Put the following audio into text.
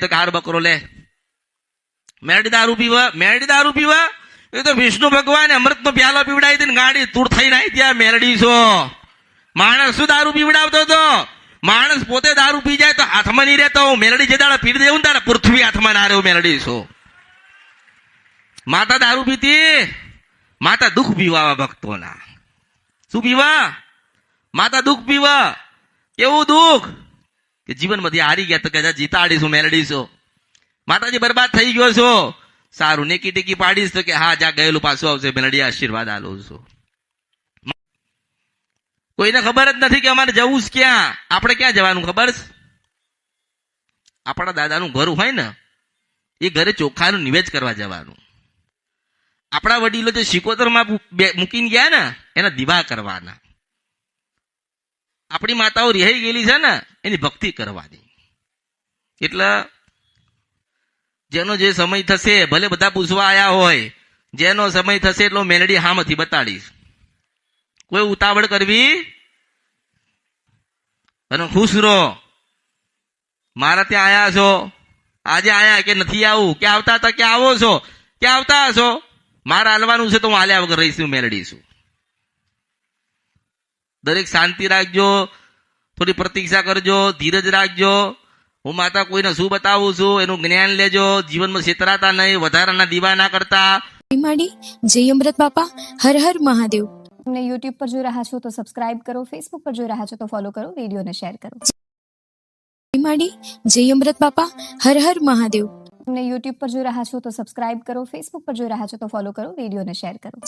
તો હાર બકરો લે. મેરડી દારૂ પીવા, મેરડી દારૂ પીવા? એ તો વિષ્ણુ ભગવાન અમૃતનો પ્યાલો પીવડાવી હતી ને ગાડી તૂર થઈને આવી ત્યાં મેરડી છો. માણસ શું દારૂ પીવડાવતો હતો? માણસ પોતે દારૂ પી જાય તો હાથમાં નહીં રહેતો. હું મેરડી જે દાડા પી દેવું ને પૃથ્વી હાથમાં ના મેરડી માતા દારૂ પીતી? માતા દુઃખ પીવા ભક્તોના. શું પીવા? માતા દુઃખ પીવા? કેવું દુઃખ? કે જીવનમાંથી હારી ગયા તો કે જીતાડીશું મેલડીશું માતાજી, બરબાદ થઈ ગયો છો? સારું, નેકી ટેકી પાડીશ તો કે હા જા ગયેલું પાછું આવશે મેલડી આશીર્વાદ આલો છું. કોઈને ખબર જ નથી કે અમારે જવું છે ક્યાં? આપણે ક્યાં જવાનું, ખબર છે? આપણા દાદાનું ઘર હોય ને, એ ઘરે ચોખાનું નિવેદ કરવા જવાનું. આપણા વડીલો જે શિકોતરમાં મૂકીને ગયા ને, એના દીવા કરવાના. આપણી માતાઓ રિહાઈ ગયેલી છે ને એની ભક્તિ કરવાની. એટલે જેનો જે સમય થશે, ભલે બધા પૂછવા આવ્યા હોય, જેનો સમય થશે એટલો મેલડી હામથી બતાડીશ. કોઈ ઉતાવળ કરવી? અને ખુશ રહો. મારા ત્યાં આયા છો. આજે આયા કે નથી આવું? કે આવતા હતા કે આવો છો? કે આવતા હશો? મારે હાલવાનું છે તો હું હાલ્યા વગર રહીશું મેળડીશું દરેક શાંતિ રાખજો. થોડી પ્રતીક્ષા કરજો ધીરજ રાખજો. હું માતા કોઈને શું બતાવું છું એનું જ્ઞાન લેજો. જીવનમાં છેતરાતા નહીં વધારાના દીવા ના કરતા. માડી જય અમૃત બાપા હર હર મહાદેવ. તમને યુટ્યુબ પર જોઈ રહ્યા છો તો સબસ્ક્રાઇબ કરો ફેસબુક પર જોઈ રહ્યા છો તો ફોલો કરો વિડીયોને શેર કરો. માડી જય અમૃત બાપા હર હર મહાદેવ. તમને યુટ્યુબ પર જોઈ રહ્યા છો તો સબસ્ક્રાઇબ કરો ફેસબુક પર જોઈ રહ્યા છો તો ફોલો કરો વિડીયોને શેર કરો.